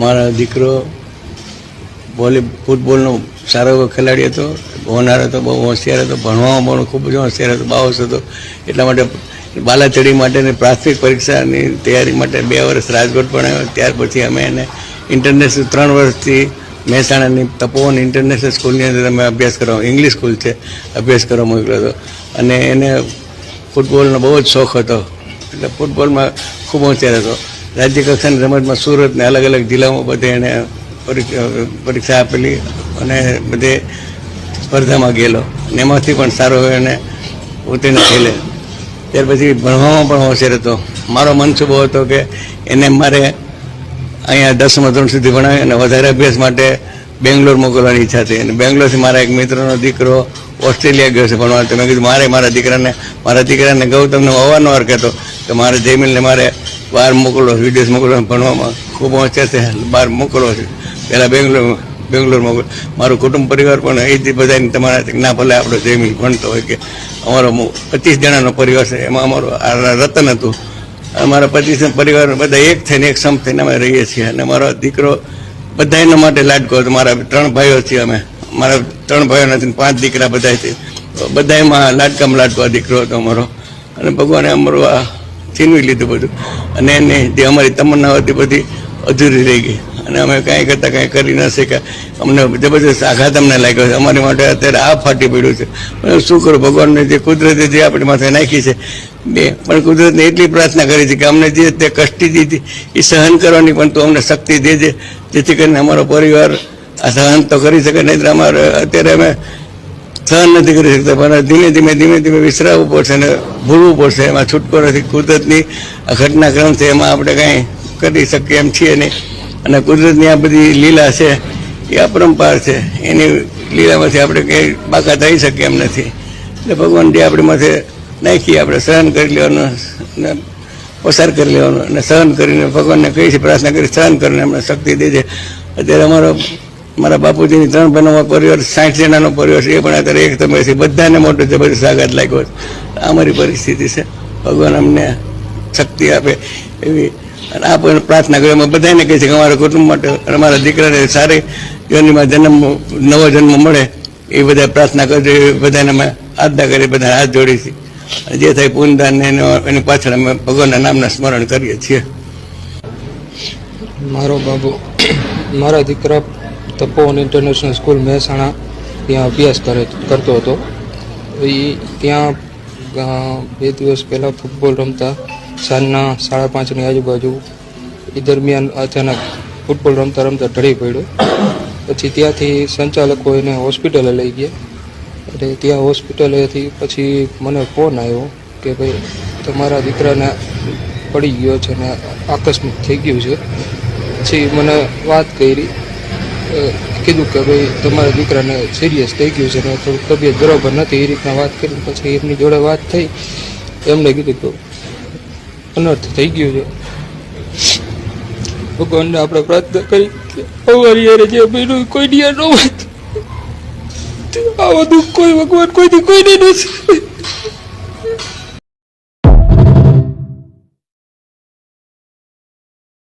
મારો દીકરો વોલી ફૂટબોલનો સારો એવો ખેલાડી હતો, હોનાર હતો, બહુ હોશિયાર હતો, ભણવામાં પણ ખૂબ જ હોશિયાર હતો બાવસ હતો. એટલા માટે બાલાચડી માટેની પ્રાથમિક પરીક્ષાની તૈયારી માટે બે વર્ષ રાજકોટ પણ આવ્યો. ત્યાર પછી અમે એને ઇન્ટરનેશનલ ત્રણ વર્ષથી મહેસાણાની તપોવન ઇન્ટરનેશનલ સ્કૂલની અંદર અમે અભ્યાસ કરવા ઇંગ્લિશ સ્કૂલ છે, અભ્યાસ કરવા મોકલ્યો હતો. અને એને ફૂટબોલનો બહુ જ શોખ હતો. એટલે ફૂટબોલમાં ખૂબ હોશિયાર હતો. રાજ્ય કક્ષાની રમતમાં સુરત ને અલગ અલગ જિલ્લામાં બધે એણે પરીક્ષા આપેલી અને બધે સ્પર્ધામાં ગયેલો. અને એમાંથી પણ સારો એને ઉત્તીર્ણ થયેલે. ત્યાર પછી ભણવામાં પણ હોશિયાર હતો. મારો મનસુબો હતો કે એને મારે અહીંયા દસમા ધોરણ સુધી ભણાવી અને વધારે અભ્યાસ માટે બેંગ્લોર મોકલવાની ઈચ્છા થઈ. અને બેંગ્લોરથી મારા એક મિત્રનો દીકરો ઓસ્ટ્રેલિયા ગયો છે ભણવા. તો મેં કીધું, મારે મારા દીકરાને મારા દીકરાને ગૌતમને અવારનવાર કહેતો કે મારે જયમીનને મારે બહાર મોકલવો છે, વિદેશ મોકલવો ભણવામાં ખૂબ વાંચે છે બહાર મોકલવો છે. પહેલાં બેંગ્લોર બેંગ્લોર મોકલ મારું કુટુંબ પરિવાર પણ અહીંથી બધાને તમારા ના ભલે આપણો જયમીન ભણતો હોય કે અમારો પચીસ જણાનો પરિવાર છે એમાં અમારું આ રતન હતું. અમારા પચીસ પરિવાર બધા એક થઈને એક સમ થઈને અમે રહીએ છીએ. અને મારો દીકરો બધા એના માટે લાડકો હતો. મારા ત્રણ ભાઈઓ છીએ અમે. મારા ત્રણ ભાઈઓ નથી પાંચ દીકરા બધા છે. બધા એમાં લાડકામાં લાડકો દીકરો હતો અમારો. અને ભગવાને અમારું આ છીનવી લીધું બધું. અને એને જે અમારી તમન્ના હતી બધી અધૂરી રહી ગઈ. અને અમે કાંઈ કરતાં કાંઈ કરી ન શક્યા. અમને જબરજસ્ત આઘાત અમને લાગ્યો છે. અમારી માટે અત્યારે આ ફાટી પડ્યું છે. પણ શું કરું? ભગવાનને જે કુદરતે જે આપણી માથે નાખી છે, બે. પણ કુદરતને એટલી પ્રાર્થના કરી છે કે અમને જે તે કષ્ટી દીધી, એ સહન કરવાની પણ તું અમને શક્તિ દેજે. જેથી કરીને અમારો પરિવાર આ સહન તો કરી શકે નહીં અમારે અત્યારે અમે સહન નથી કરી શકતા, પણ ધીમે ધીમે ધીમે ધીમે વિસરાવવું પડશે અને ભૂલવું પડશે. એમાં છૂટકો નથી કુદરતની આ ઘટનાક્રમ છે એમાં આપણે કાંઈ કરી શકીએ એમ છીએ નહીં. અને કુદરતની આ બધી લીલા છે, એ અપરંપાર છે. એની લીલામાંથી આપણે કંઈ બાકા થઈ શકીએ એમ નથી. એટલે ભગવાન જે આપણી માથે નાખીએ આપણે સહન કરી લેવાનું અને પસાર કરી લેવાનું અને સહન કરીને ભગવાનને કહી છે પ્રાર્થના કરી, સહન કરીને અમને શક્તિ દેજે. અત્યારે અમારો મારા બાપુજીની ત્રણ બહેનોમાં પરિવાર, સાઠ જણાનો પરિવાર છે. એ પણ અત્યારે એક તમે છે. બધાને મોટો જબરજસ્ત આઘાત લાગ્યો છે. આ મારી પરિસ્થિતિ છે. ભગવાન અમને શક્તિ આપે એવી. અને આ પણ પ્રાર્થના કરી અમે બધાને કહે છે કે અમારા કુટુંબ માટે અમારા દીકરાને સારી યોનીમાં જન્મ, નવો જન્મ મળે એ બધા પ્રાર્થના કરજો. એ બધાને અમે આજ્ઞા કરી, બધા હાથ જોડી છે જે થાય પૂનદાન ને એનો- એની પાછળ અમે ભગવાનના નામના સ્મરણ કરીએ છીએ. મારો બાબુ, મારા દીકરા તપોવન ઇન્ટરનેશનલ સ્કૂલ મહેસાણા ત્યાં અભ્યાસ કરે, કરતો હતો. એ ત્યાં બે દિવસ પહેલાં ફૂટબોલ રમતા. સાંજના સાડા પાંચની આજુબાજુ એ દરમિયાન અચાનક ફૂટબોલ રમતા રમતા ઢળી પડ્યો. પછી ત્યાંથી સંચાલકો એને હોસ્પિટલે લઈ ગયા. એટલે ત્યાં હોસ્પિટલેથી પછી મને ફોન આવ્યો કે ભાઈ, તમારા દીકરાને પડી ગયો છે ને આકસ્મિક થઈ ગયું છે. પછી મને વાત કરી કીધું કે ભાઈ, તમારા દીકરાને સિરિયસ થઈ ગયું છે ને થોડુંક તબિયત બરાબર નથી, એ રીતના વાત કરી પછી એમની જોડે વાત થઈ. એમને કીધું કે, અનર્થ થઈ ગયું છે. ભગવાનને આપણે પ્રાર્થના કરી કે, અમારી યારે જે બન્યું કોઈ દિયા ન હોય. આ બધું કોઈ ભગવાન કોઈથી કોઈને નથી